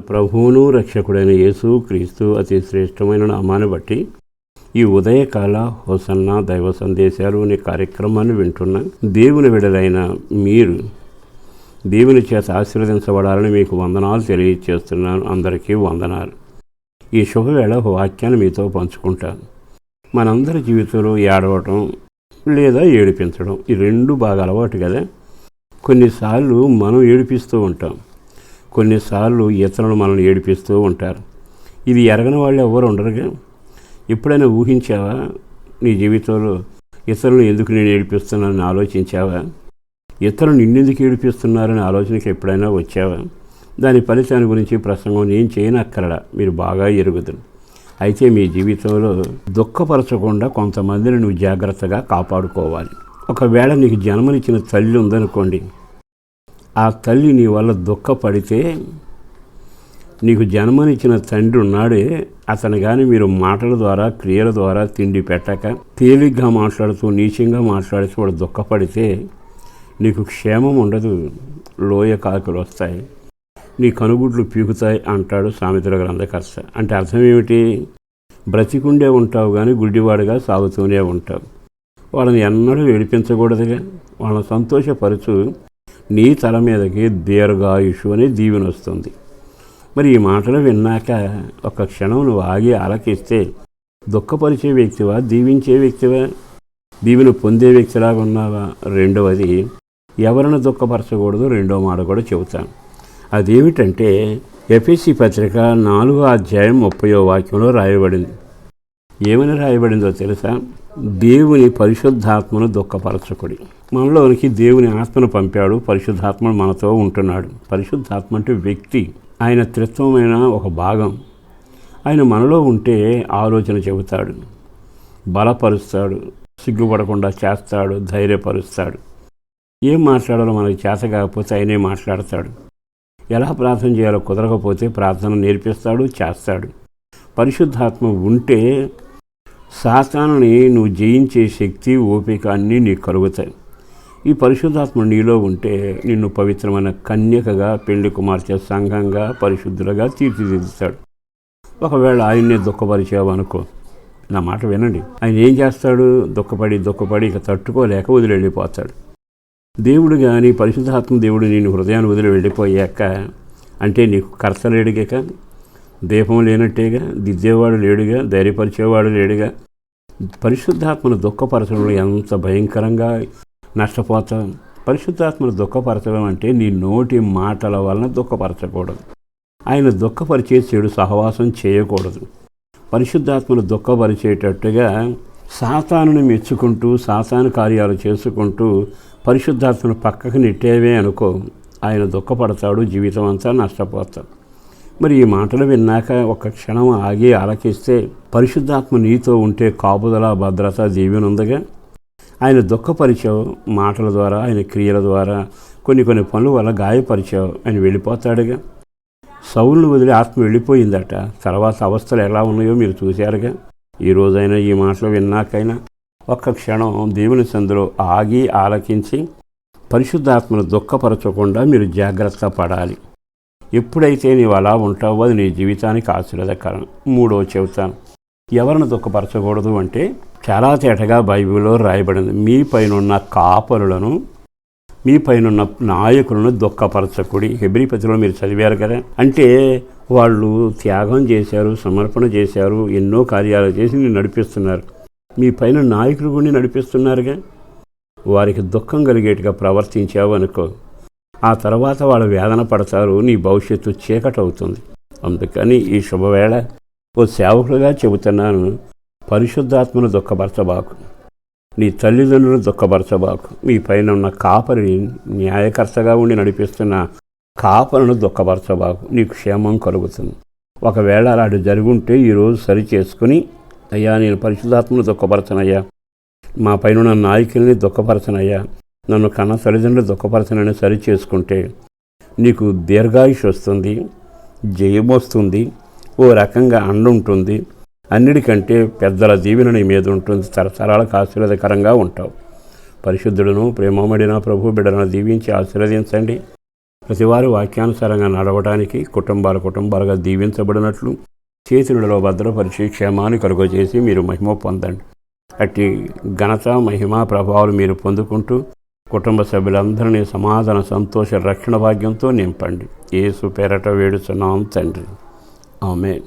ప్రభువును రక్షకుడైన యేసు క్రీస్తు అతి శ్రేష్టమైన నామాన్ని బట్టి ఈ ఉదయకాల హోసన్న దైవ సందేశాలు అనే కార్యక్రమాన్ని వింటున్న దేవుని విడలైన మీరు దేవుని చేత ఆశీర్వదించబడాలని మీకు వందనాలు తెలియజేస్తున్నాను అందరికీ వందనాలు. ఈ శుభవేళ ఒక వాక్యాన్ని మీతో పంచుకుంటాను. మనందరి జీవితంలో ఏడవటం లేదా ఏడిపించడం ఈ రెండు బాగా అలవాటు కదా. కొన్నిసార్లు మనం ఏడిపిస్తూ ఉంటాం. కొన్నిసార్లు ఇతరులు మనల్ని ఏడిపిస్తూ ఉంటారు. ఇది ఎరగని వాళ్ళు ఎవరు ఉండరుగా ఎప్పుడైనా ఊహించావా? నీ జీవితంలో ఇతరులను ఎందుకు నేను ఏడిపిస్తున్నానని ఆలోచించావా? ఇతరులు నిన్నెందుకు ఏడిపిస్తున్నారని ఆలోచనకి ఎప్పుడైనా వచ్చావా? దాని ఫలితాన్ని గురించి ప్రసంగం నేను చేయనక్కరడా మీరు బాగా ఎరుగుదురు. అయితే మీ జీవితంలో దుఃఖపరచకుండా కొంతమందిని నువ్వు జాగ్రత్తగా కాపాడుకోవాలి. ఒకవేళ నీకు జన్మనిచ్చిన తల్లి ఉందనుకోండి ఆ తల్లి నీ వల్ల దుఃఖపడితే నీకు జన్మనిచ్చిన తండ్రి ఉన్నాడే అతను కానీ మీరు మాటల ద్వారా క్రియల ద్వారా తిండి పెట్టక తేలిగ్గా మాట్లాడుతూ నీచంగా మాట్లాడుతూ వాడు దుఃఖపడితే నీకు క్షేమం ఉండదు లోయ కాకులు వస్తాయి నీ కనుగుడ్లు పీకుతాయి అంటాడు సామెతల గ్రంథకర్త. అంటే అర్థం ఏమిటి? బ్రతికుండే ఉంటావు కానీ గుడ్డివాడుగా సాగుతూనే ఉంటావు. వాళ్ళని ఎన్నడూ ఏడిపించకూడదుగా. వాళ్ళని సంతోషపరచు. నీ తల మీదకి దీర్ఘాయుషు అనే దీవెన వస్తుంది. మరి ఈ మాటలు విన్నాక ఒక క్షణం నువ్వు ఆగి ఆలకిస్తే దుఃఖపరిచే వ్యక్తివా? దీవించే వ్యక్తివా? దీవెను పొందే వ్యక్తిలాగా ఉన్నావా? రెండవది ఎవరిని దుఃఖపరచకూడదు? రెండో మాట కూడా చెబుతాను. అదేమిటంటే ఎఫ్ఎస్సి పత్రిక నాలుగో అధ్యాయం ముప్పయో వాక్యంలో రాయబడింది. ఏమని రాయబడిందో తెలుసా? దేవుని పరిశుద్ధాత్మను దుఃఖపరచకుడి. మనలోనికి దేవుని ఆత్మను పంపాడు పరిశుద్ధాత్మను మనతో ఉంటున్నాడు. పరిశుద్ధాత్మ అంటే వ్యక్తి ఆయన త్రిత్వమైన ఒక భాగం. ఆయన మనలో ఉంటే ఆలోచన చెబుతాడు బలపరుస్తాడు సిగ్గుపడకుండా చేస్తాడు ధైర్యపరుస్తాడు. ఏం మాట్లాడాలో మనకి చేత కాకపోతే ఆయనే మాట్లాడతాడు. ఎలా ప్రార్థన చేయాలో కుదరకపోతే ప్రార్థన నేర్పిస్తాడు చేస్తాడు. పరిశుద్ధాత్మ ఉంటే సాతానుని నువ్వు జయించే శక్తి ఓపిక అన్నీ నీకు కలుగుతాయి. ఈ పరిశుద్ధాత్మ నీలో ఉంటే నిన్ను పవిత్రమైన కన్యకగా పెళ్ళి కుమార్తె సంఘంగా పరిశుద్ధులుగా తీర్చిదిద్దుతాడు. ఒకవేళ ఆయన్నే దుఃఖపరిచావనుకో నా మాట వినండి. ఆయన ఏం చేస్తాడు? దుఃఖపడి దుఃఖపడి ఇక తట్టుకోలేక వదిలి వెళ్ళిపోతాడు దేవుడు కానీ పరిశుద్ధాత్మ దేవుడు నేను హృదయాన్ని వదిలి వెళ్ళిపోయాక అంటే నీకు కర్త లేడుగాక దీపం లేనట్టేగా దిద్దేవాడు లేడుగా ధైర్యపరిచేవాడు లేడుగా. పరిశుద్ధాత్మను దుఃఖపరచడంలో ఎంత భయంకరంగా నష్టపోతాం. పరిశుద్ధాత్మను దుఃఖపరచడం అంటే నీ నోటి మాటల వలన దుఃఖపరచకూడదు. ఆయన దుఃఖపరిచే చెడు సహవాసం చేయకూడదు. పరిశుద్ధాత్మను దుఃఖపరిచేటట్టుగా సాతానుని మెచ్చుకుంటూ సాతాను కార్యాలు చేసుకుంటూ పరిశుద్ధాత్మను పక్కకు నెట్టేవే అనుకో. ఆయన దుఃఖపడతాడు జీవితం అంతా నష్టపోతాడు మరి ఈ మాటలు విన్నాక ఒక క్షణం ఆగి ఆలకిస్తే పరిశుద్ధాత్మ నీతో ఉంటే కాపుదల భద్రత దీవెనుందగా ఆయన దుఃఖపరిచావు మాటల ద్వారా ఆయన క్రియల ద్వారా కొన్ని కొన్ని పనుల వల్ల గాయపరిచావు ఆయన వెళ్ళిపోతాడుగా. సౌలును వదిలి ఆత్మ వెళ్ళిపోయిందట. తర్వాత అవస్థలు ఎలా ఉన్నాయో మీరు చూశారుగా. ఈ రోజైనా ఈ మాటలు విన్నాకైనా ఒక్క క్షణం దేవుని సందులో ఆగి ఆలకించి పరిశుద్ధాత్మను దుఃఖపరచకుండా మీరు జాగ్రత్త పడాలి. ఎప్పుడైతే నీవు అలా ఉంటావో అది నీ జీవితానికి ఆశీర్వదకరం. మూడో చెబుతాను. ఎవరిని దుఃఖపరచకూడదు అంటే చాలా తేటగా బైబిల్లో రాయబడింది. మీ పైనున్న కాపరులను మీ పైనున్న నాయకులను దుఃఖపరచకుడి. హెబ్రిపతిలో మీరు చదివారు కదా. అంటే వాళ్ళు త్యాగం చేశారు సమర్పణ చేశారు ఎన్నో కార్యాలు చేసి నేను నడిపిస్తున్నారు. మీ పైన నాయకులు కూడా నడిపిస్తున్నారుగా. వారికి దుఃఖం కలిగేట్టుగా ప్రవర్తించావు అనుకో. ఆ తర్వాత వాళ్ళు వేదన పడతారు నీ భవిష్యత్తు చీకటవుతుంది. అందుకని ఈ శుభవేళ ఓ సేవకుడుగా చెబుతున్నాను పరిశుద్ధాత్మను దుఃఖపరచబాకు. నీ తల్లిదండ్రులను దుఃఖపరచబాకు. మీ పైన ఉన్న కాపరిని న్యాయకర్తగా ఉండి నడిపిస్తున్న కాపలను దుఃఖపరచబాకు. నీకు క్షేమం కలుగుతుంది. ఒకవేళ అలాంటి జరుగుంటే ఈరోజు సరి చేసుకుని అయ్యా నేను పరిశుద్ధాత్మను దుఃఖపరచనయ్యా. మా పైన ఉన్న నాయకుల్ని దుఃఖపరచనయ్యా. నన్ను కన్న తల్లిదండ్రులు దుఃఖపరచనని సరి చేసుకుంటే నీకు దీర్ఘాయుష్ వస్తుంది జయం వస్తుంది ఓ రకంగా అండుంటుంది. అన్నిటికంటే పెద్దల దీవెన నీ మీద ఉంటుంది. తరతరాలకు ఆశీర్వాదకరంగా ఉంటావు. పరిశుద్ధుడును ప్రేమమడిన ప్రభు బిడ్డలను దీవించి ఆశీర్వదించండి. ప్రతివారు వాక్యానుసారంగా నడవడానికి కుటుంబాల కుటుంబాలుగా దీవించబడినట్లు చేతులలో భద్రపరిచి క్షేమాన్ని కలుగజేసి మీరు మహిమ పొందండి. అట్టి ఘనత మహిమ ప్రభావాలు మీరు పొందుకుంటూ కుటుంబ సభ్యులందరినీ సమాధాన సంతోష రక్షణ భాగ్యంతో నింపండి. ఏసు పేరట వేడుచున్నాం తండ్రి. ఆమె